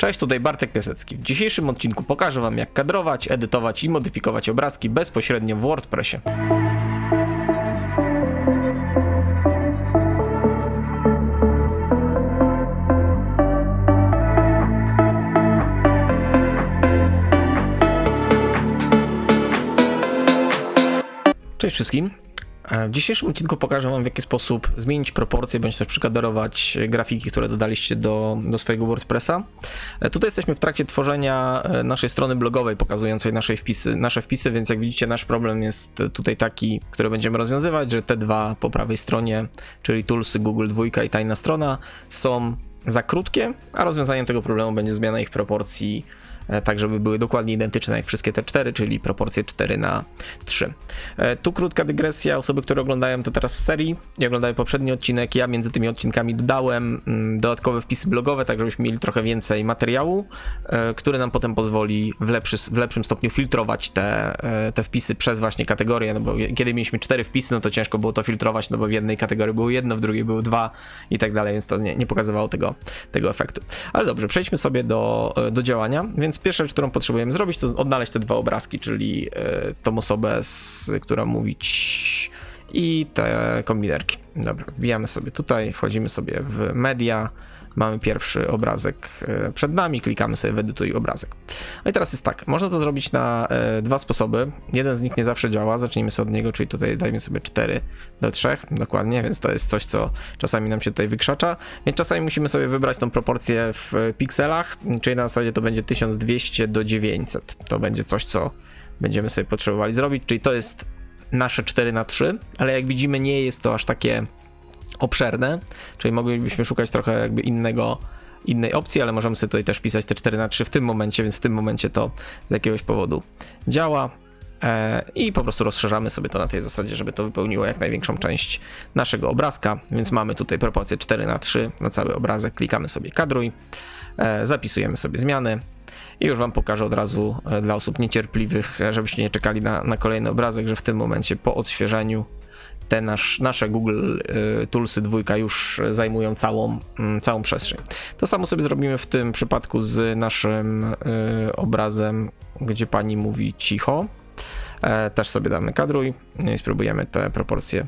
Cześć, tutaj Bartek Piasecki. W dzisiejszym odcinku pokażę Wam jak kadrować, edytować i modyfikować obrazki bezpośrednio w WordPressie. Cześć wszystkim. E, W dzisiejszym odcinku pokażę Wam, w jaki sposób zmienić proporcje, bądź też przykadrować grafiki, które dodaliście do, do swojego WordPressa. E, Tutaj jesteśmy w trakcie tworzenia e, naszej strony blogowej, pokazującej nasze wpisy, nasze wpisy, więc jak widzicie, nasz problem jest tutaj taki, który będziemy rozwiązywać, że te dwa po prawej stronie, czyli Toolsy, Google 2 i tajna strona, są za krótkie, a rozwiązaniem tego problemu będzie zmiana ich proporcji tak żeby były dokładnie identyczne jak wszystkie te cztery, czyli proporcje 4 na 3. E, Tu krótka dygresja, osoby, które oglądają to teraz w serii i oglądają poprzedni odcinek, ja między tymi odcinkami dodałem mm, dodatkowe wpisy blogowe, tak żebyśmy mieli trochę więcej materiału, e, który nam potem pozwoli w, lepszy, w lepszym stopniu filtrować te, e, te wpisy przez właśnie kategorie, no bo kiedy mieliśmy cztery wpisy, no to ciężko było to filtrować, no bo w jednej kategorii było jedno, w drugiej były dwa i tak dalej, więc to nie, nie pokazywało tego, tego efektu. Ale dobrze, przejdźmy sobie do, e, do działania, więc pierwsza rzecz, którą potrzebujemy zrobić, to odnaleźć te dwa obrazki, czyli e, tą osobę, z którą mówić i te kombinerki. Dobra, wbijamy sobie tutaj, wchodzimy sobie w media, mamy pierwszy obrazek e, przed nami, klikamy sobie w edytuj obrazek. No i teraz jest tak, można to zrobić na e, dwa sposoby. Jeden z nich nie zawsze działa, zacznijmy sobie od niego, czyli tutaj dajmy sobie 4 do 3, dokładnie, więc to jest coś, co czasami nam się tutaj wykrzacza. Więc czasami musimy sobie wybrać tą proporcję w pikselach, czyli na zasadzie to będzie 1200 do 900. To będzie coś, co będziemy sobie potrzebowali zrobić, czyli to jest nasze 4 na 3, ale jak widzimy nie jest to aż takie obszerne, czyli moglibyśmy szukać trochę jakby innego, innej opcji, ale możemy sobie tutaj też pisać te 4 na 3 w tym momencie, więc w tym momencie to z jakiegoś powodu działa. E, I po prostu rozszerzamy sobie to na tej zasadzie, żeby to wypełniło jak największą część naszego obrazka. Więc mamy tutaj proporcję 4 na 3 na cały obrazek. Klikamy sobie kadruj, e, zapisujemy sobie zmiany. I już Wam pokażę od razu e, dla osób niecierpliwych, żebyście nie czekali na, na kolejny obrazek, że w tym momencie po odświeżeniu te nasz, nasze Google y, Toolsy dwójka już zajmują całą, mm, całą przestrzeń. To samo sobie zrobimy w tym przypadku z naszym y, obrazem, gdzie pani mówi cicho. E, też sobie damy kadruj no i spróbujemy te proporcje.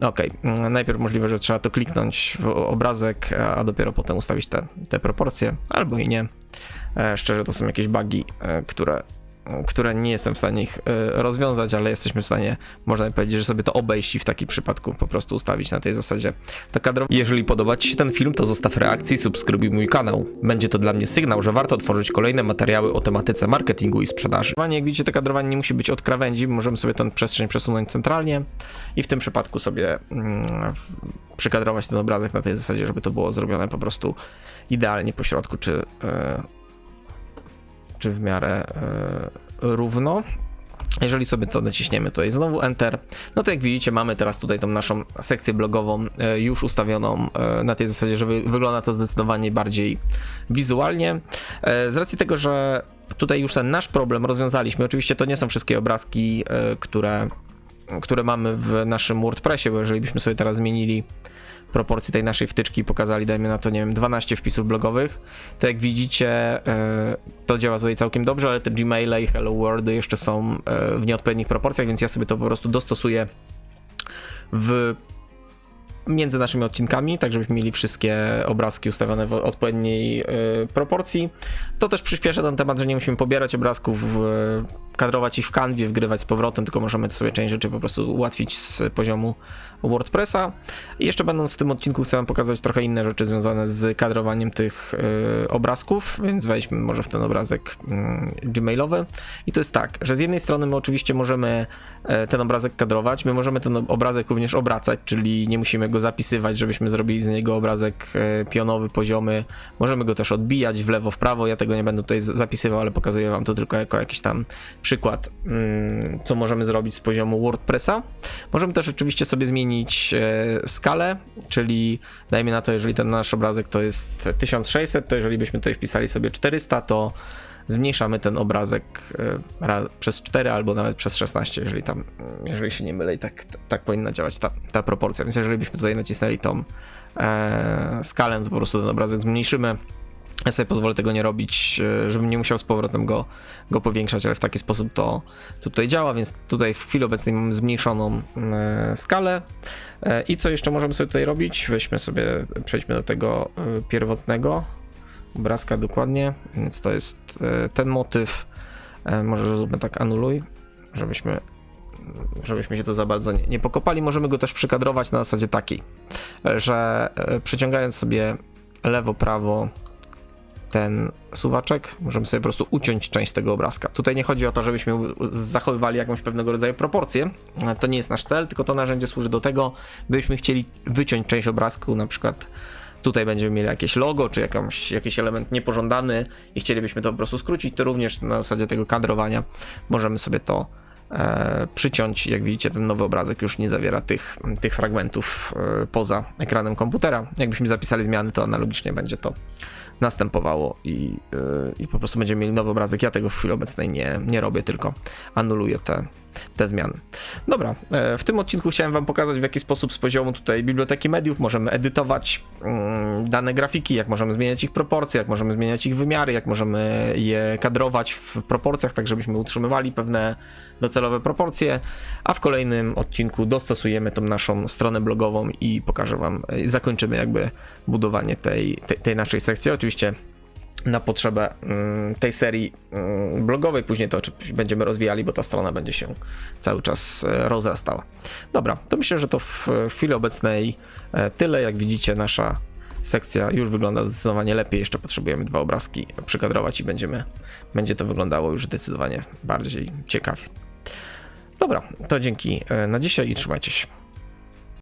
Ok, najpierw możliwe, że trzeba to kliknąć w obrazek, a dopiero potem ustawić te, te proporcje, albo i nie. E, szczerze, to są jakieś bugi, e, które które nie jestem w stanie ich e, rozwiązać, ale jesteśmy w stanie, można powiedzieć, że sobie to obejść i w takim przypadku po prostu ustawić na tej zasadzie to kadro. Jeżeli podoba Ci się ten film, to zostaw reakcję i subskrybuj mój kanał. Będzie to dla mnie sygnał, że warto tworzyć kolejne materiały o tematyce marketingu i sprzedaży. Jak widzicie, to kadrowanie nie musi być od krawędzi, możemy sobie tę przestrzeń przesunąć centralnie i w tym przypadku sobie mm, przykadrować ten obrazek na tej zasadzie, żeby to było zrobione po prostu idealnie po środku, czy e, czy w miarę e, równo. Jeżeli sobie to naciśniemy tutaj znowu Enter, no to jak widzicie mamy teraz tutaj tą naszą sekcję blogową e, już ustawioną e, na tej zasadzie, że wy, wygląda to zdecydowanie bardziej wizualnie. Z racji tego, że tutaj już ten nasz problem rozwiązaliśmy, oczywiście to nie są wszystkie obrazki, które, które mamy w naszym WordPressie, bo jeżeli byśmy sobie teraz zmienili proporcji tej naszej wtyczki pokazali, dajmy na to, nie wiem, 12 wpisów blogowych, to jak widzicie, e, to działa tutaj całkiem dobrze, ale te Gmaile i Hello World jeszcze są e, w nieodpowiednich proporcjach, więc ja sobie to po prostu dostosuję w między naszymi odcinkami, tak żebyśmy mieli wszystkie obrazki ustawione w odpowiedniej e, proporcji. To też przyspiesza ten temat, że nie musimy pobierać obrazków, kadrować ich w kanwie, wgrywać z powrotem, tylko możemy sobie część rzeczy po prostu ułatwić z poziomu WordPressa. I jeszcze będąc w tym odcinku chcę wam pokazać trochę inne rzeczy związane z kadrowaniem tych e, obrazków, więc wejdźmy może w ten obrazek mm, gmailowy. I to jest tak, że z jednej strony my oczywiście możemy e, ten obrazek kadrować, my możemy ten obrazek również obracać, czyli nie musimy go zapisywać, żebyśmy zrobili z niego obrazek e, pionowy, poziomy. Możemy go też odbijać w lewo, w prawo. Ja tego nie będę tutaj zapisywał, ale pokazuję wam to tylko jako jakiś tam przykład, mm, co możemy zrobić z poziomu WordPressa. Możemy też oczywiście sobie zmienić e, skalę, czyli dajmy na to, jeżeli ten nasz obrazek to jest 1600, to jeżeli byśmy tutaj wpisali sobie 400, to zmniejszamy ten obrazek e, przez 4 albo nawet przez 16, jeżeli tam, jeżeli się nie mylę i tak, tak powinna działać ta, ta proporcja. Więc jeżeli byśmy tutaj nacisnęli tą e, skalę, to po prostu ten obrazek zmniejszymy Ja sobie pozwolę tego nie robić, e, żebym nie musiał z powrotem go, go powiększać, ale w taki sposób to tutaj działa, więc tutaj w chwili obecnej mamy zmniejszoną e, skalę. E, I co jeszcze możemy sobie tutaj robić? Weźmy sobie, przejdźmy do tego pierwotnego obrazka dokładnie, więc to jest ten motyw. Może zróbmy tak anuluj, żebyśmy żebyśmy się tu za bardzo nie, nie pokopali. Możemy go też przykadrować na zasadzie takiej, że przyciągając sobie lewo, prawo ten suwaczek, możemy sobie po prostu uciąć część tego obrazka. Tutaj nie chodzi o to, żebyśmy zachowywali jakąś pewnego rodzaju proporcję. To nie jest nasz cel, tylko to narzędzie służy do tego, gdybyśmy chcieli wyciąć część obrazku, na przykład tutaj będziemy mieli jakieś logo, czy jakąś, jakiś element niepożądany i chcielibyśmy to po prostu skrócić, to również na zasadzie tego kadrowania możemy sobie to e, przyciąć. Jak widzicie, ten nowy obrazek już nie zawiera tych, tych fragmentów e, poza ekranem komputera. Jakbyśmy zapisali zmiany, to analogicznie będzie to następowało i, e, i po prostu będziemy mieli nowy obrazek. Ja tego w chwili obecnej nie, nie robię, tylko anuluję te, te zmiany. Dobra, e, w tym odcinku chciałem Wam pokazać, w jaki sposób z poziomu tutaj biblioteki mediów możemy edytować mm, dane grafiki, jak możemy zmieniać ich proporcje, jak możemy zmieniać ich wymiary, jak możemy je kadrować w proporcjach, tak żebyśmy utrzymywali pewne docelowe proporcje, a w kolejnym odcinku dostosujemy tą naszą stronę blogową i pokażę Wam, e, zakończymy jakby budowanie tej, tej, tej naszej sekcji. Oczywiście na potrzebę mm, tej serii mm, blogowej. Później to oczywiście będziemy rozwijali, bo ta strona będzie się cały czas e, rozrastała. Dobra, to myślę, że to w chwili obecnej e, tyle. Jak widzicie, nasza sekcja już wygląda zdecydowanie lepiej. Jeszcze potrzebujemy dwa obrazki przykadrować i będziemy, będzie to wyglądało już zdecydowanie bardziej ciekawie. Dobra, to dzięki e, na dzisiaj i trzymajcie się.